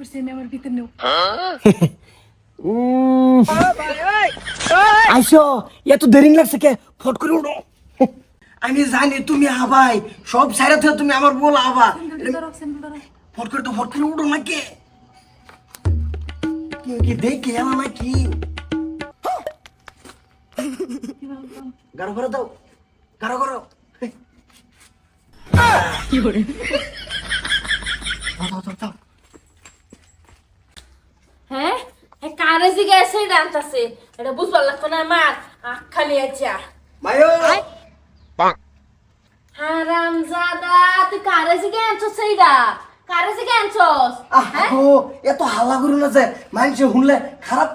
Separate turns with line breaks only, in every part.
পড়ছি আমি আমার ভিতর নেও
উম, আইসো এত দেরি লাগছে কে ফট করে উঠো আমি জানি তুমি আবাই সব সাইডে থেকে তুমি আমার বল
ধরো
ফট করে তো ফট করে উঠো না কে কি কি দেখে এলা না কি গাড়ো করে দাও গাড়ো করো
কি করে
দাও, দাও, দাও, দাও।
হ্যাঁ হ্যাঁ জিগে এসে ডান্তাছে এটা বুঝবার লাগতো না আমার আখ খালি আচ্ছা
মায়ো
হারাম জাদা তুই কারে জিগে আনছস সেইটা কারে জিগে আনছস হ্যাঁ
আহো এত হাল্লা করো না যে মানুষে শুনলে খারাপ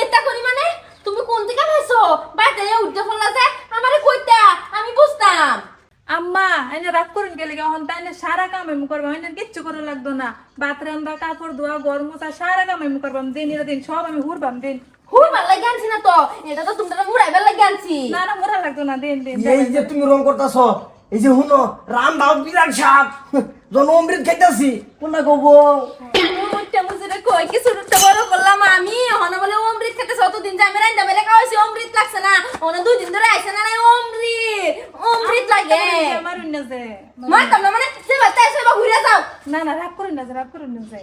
এটা করি মানে তুমি কোন থেকে ভাইছো বাইতে উঠতে ফেললা যে আমারে কইতা আমি বুঝতাম
আম্মা এনে রাগ করুন গেলে এখন তাই না সারা কাম আমি করব এনে কিচ্ছু করা লাগতো না। ভাত রান্না কাপড় ধোয়া ঘর মোছা সারা কাম আমি করবাম দিন এরা দিন সব আমি হুরবাম দিন।
হুই লাগে আনছি না তো? এটা তো তোমরা উড়াইবার লাগে আনছি।
না না মোরা লাগতো না দিন দিন
এই যে তুমি রং করতেছ এই যে শুনো রাম দাও বিরাট সাপ। জন অমৃত খাইতাছি। কোনটা কব?
মুটটা মুজুরে কই কি শুরুতে বড় করলাম আমি। হন বলে অমৃত খেতে দিন যে আমি রান্দা বেলে খাওয়াইছি অমৃত লাগছে না। দুই দিন ধরে আইছে না অমৃত। অমৃত লাগে। মারতাম না মানে সে বাচ্চা এসে বা ঘুরে যাও
না না রাগ করুন না রাগ করুন না যে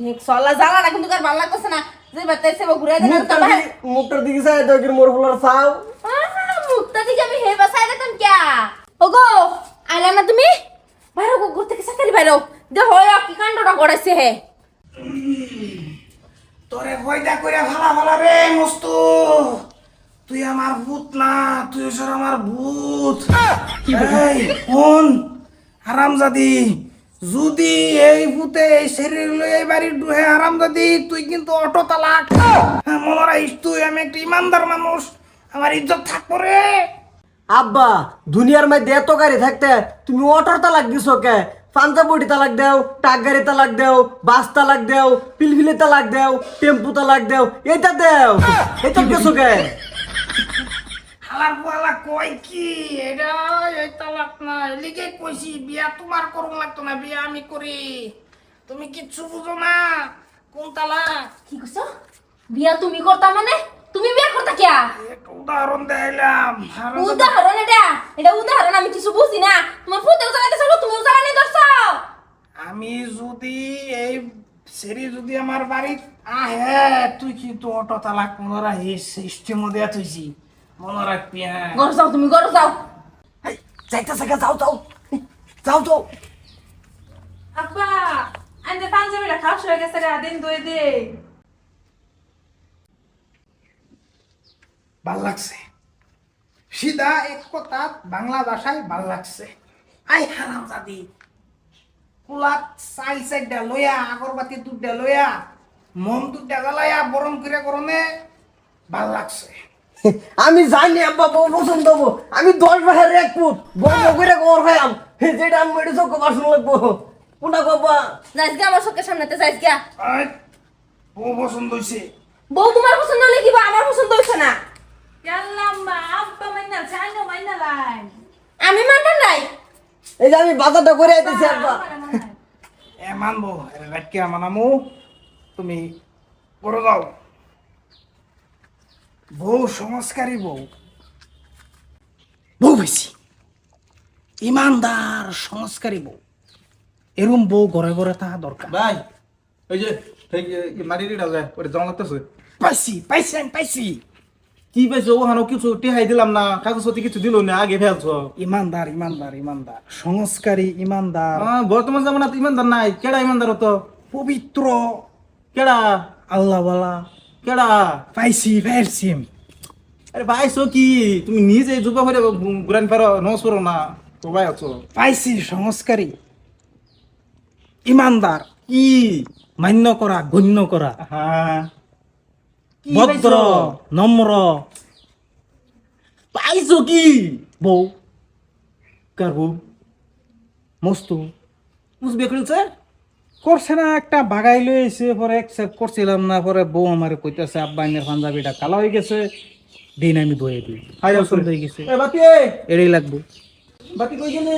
দেখ সল্লা জ্বালা না কিন্তু কার ভালো লাগতেছে না। যে এসে বা ঘুরে যাও
মুখটার দিকে মুখটার দিকে চাই তো কি মোর ফুলার চাও
মুখটা দিকে আমি হে বাসায় দেখতাম ক্যা। ওগো আইলা না তুমি? বাইরে গো ঘুরতে কি সাকারি বাইরে দে হয় কি কাণ্ডটা করেছে হে।
তোরে ভয়টা করে ভালা ভালা রে মস্তু। তুই আমার ভূত না তুই হচ্ছে আমার ভূত। এই কোন হারামজাদি যদি এই ভূতে এই শরীর এই বাড়ির ডুহে হারামজাদি তুই কিন্তু অটো তালাক। হ্যাঁ, মনে রাখিস তুই আমি একটা ইমানদার মানুষ। আমার ইজ্জত থাকব রে।
আব্বা দুনিয়ার মধ্যে এত গাড়ি থাকতে তুমি অটোর তালাক দিছো কে? পাঞ্জাবটি তালাক দেও টাক গাড়ি তালাক দেও বাস তালাক দেও পিলপিলি তালাক দেও টেম্পু তালাক দেও এটা দেও। এটা গেছো কে?
হালার পোয়ালা কয় কি? এটা এই তালাক না এলিকে কইছি বিয়া তোমার করুন লাগতো না বিয়া আমি করি। তুমি কিচ্ছু বুঝো না। কোন তালাক?
কি কইছো? বিয়া তুমি করতা মানে? তুমি বিয়া করতা কিয়া?
একটা উদাহরণ দেখাইলাম
উদাহরণ এটা? এটা উদাহরণ আমি কিছু বুঝি না। তোমার ফুতে উজালাতে চলো তুমি উজালানি ধরছো
আমি যদি এই সেরি যদি আমার বাড়িত আহে তুই কিন্তু অটো তালাক মনে রাখিস সিস্টেম দেয়া তুইছি মনে রাখবি হ্যাঁ
ঘর যাও তুমি ঘর যাও
এই, যাইতেছে কে যাও যাও যাও যাও
আব্বা আনতে পাঞ্জাবিটা খাস হয়ে গেছে রে দিন দুই দিন
ভালো লাগছে সিধা এক কথা বাংলা ভাষায় ভালো লাগছে আই হারাম জাদি কুলাত চাই চাইডা লইয়া আগরবাতি দুধটা লইয়া মম দুধটা জ্বালাইয়া বরম করে করনে ভালো লাগছে
আমি জানি আব্বা বউ পছন্দ হব। আমি দশ বাহের এক পুত। বউ বউ করে কর ভাইয়াম যেটা আমি এটা চোখ কবার শুনে লাগবো। কোনটা কবা
যাইস গা আমার চোখের সামনেতে যাইস গা
বউ পছন্দ হয়েছে
বউ তোমার পছন্দ হলে কি বা আমার পছন্দ হচ্ছে না?
আল্লাম্মা আব্বা মাইনা চাইনো মাইনা লাই।
আমি মানবেন নাই।
এই যে আমি বাজারটা করে আইতেছি আব্বা।
এ মানবো। রাখকে মানামু। তুমি করে দাও বউ সংস্কারী বউ। বউ বেশি। ইমানদার সংস্কারী বউ। এরম বউ ঘরে ঘরে থাকা দরকার।
ভাই ওই যে ঠিক মারি দিটা যায় ওটা জমা লাগতেছে।
পাইছি পাইছি আমি পাইছি।
কি পাইছো? ওখানে কিছু টেহাই দিলাম না কাগজপত্র কিছু দিল না আগে ফেলছো।
ইমানদার ইমানদার ইমানদার। সংস্কারী ইমানদার।
বর্তমান জামানাত ইমানদার নাই কেডা ইমানদার তো
পবিত্র।
কেডা?
আল্লাহওয়ালা।
কেডা?
পাইছি পাইছি।
আরে ভাইছো কি? তুমি নিজে যুবা করে ঘুরান পারো করো না তো ভাই আছো।
পাইছি সংস্কারী ইমানদার
কি?
মান্য করা গণ্য করা
হ্যাঁ
ভদ্র? নম্র
পাইছো? কি?
বউ
কার বউ
মস্তু
বুঝবে করেছে
করছে না একটা বাগাই লইছে পরে একসেপ্ট করছিলাম না পরে বউ আমার কইতেছে আব্বা এনের পাঞ্জাবিটা কালো হয়ে গেছে দিন আমি ধুয়ে দিই। হয়ে গেছে। এটাই লাগবো।
বাতি কই গেলে?